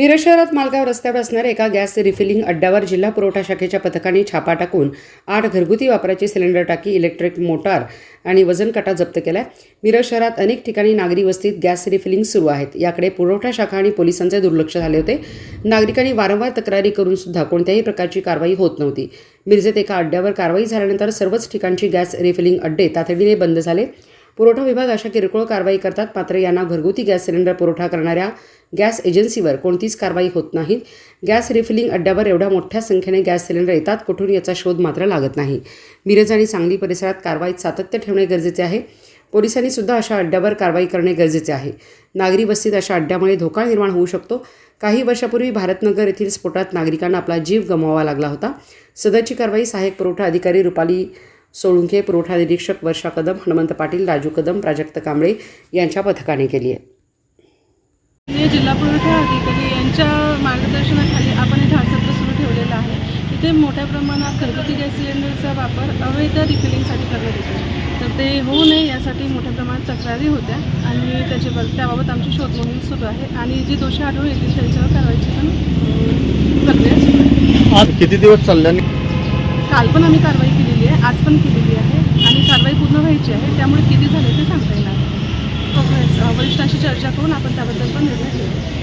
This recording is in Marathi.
मिरज शहरात मालगाव रस्त्यावर असणाऱ्या एका गॅस रिफिलिंग अड्ड्यावर जिल्हा पुरवठा शाखेच्या पथकाने छापा टाकून आठ घरगुती वापराची सिलेंडर टाकी इलेक्ट्रिक मोटार आणि वजन काटा जप्त आहे मिरज शहरात अनेक ठिकाणी नागरी वस्तीत गॅस रिफिलिंग सुरू आहेत. याकडे पुरवठा शाखा आणि पोलिसांचे दुर्लक्ष झाले होते. नागरिकांनी वारंवार तक्रारी करून सुद्धा कोणत्याही प्रकारची कारवाई होत नव्हती. मिरजेत एका अड्ड्यावर कारवाई झाल्यानंतर सर्वच ठिकाणची गॅस रिफिलिंग अड्डे तातडीने बंद झाले. पुरवठा विभाग अशा किरकोळ कारवाई करतात. मात्र यांना घरगुती गॅस सिलेंडर पुरवठा करणाऱ्या गॅस एजन्सीवर कोणतीच कारवाई होत नाही. गॅस रिफिलिंग अड्ड्यावर एवढ्या मोठ्या संख्येने गॅस सिलेंडर येतात कुठून याचा शोध मात्र लागत नाही. मिरज आणि सांगली परिसरात कारवाईत सातत्य ठेवणे गरजेचे आहे. पोलिसांनी सुद्धा अशा अड्ड्यावर कारवाई करणे गरजेचे आहे. नागरी वस्तीत अशा अड्ड्यामुळे धोका निर्माण होऊ शकतो. काही वर्षापूर्वी भारतनगर येथील स्फोटात नागरिकांना आपला जीव गमवावा लागला होता. सदरची कारवाई सहाय्यक पुरवठा अधिकारी रुपाली सोळुंखे पुरवठा निरीक्षक वर्षा कदम हनुमंत पाटील राजू कदम प्राजक्त कांबळे यांच्या पथकाने केली आहे. हे जिल्हा पुरवठा अधिकारी यांच्या मार्गदर्शनाखाली आपण इथे सत्र सुरू ठेवलेलं आहे. इथे मोठ्या प्रमाणात घरगुती गॅस सिलेंडरचा वापर अवैध रिफिलिंगसाठी करण्यात येतो. तर ते होऊ नये यासाठी मोठ्या प्रमाणात तक्रारी होत्या आणि त्याच्या त्याबाबत आमची शोध मोहीम सुरू आहे आणि जे दोषी आढळून येतील त्यांच्यावर कारवाईची पण प्रक्रिया सुरू आहे. आज किती दिवस चालल्याने? काल पण आम्ही कारवाई केलेली आहे आज पण केलेली आहे आणि कारवाई पूर्ण व्हायची आहे त्यामुळे किती झाले ते सांगता येणार. वरिष्ठांशी चर्चा करून आपण त्याबद्दल पण निर्णय घेऊ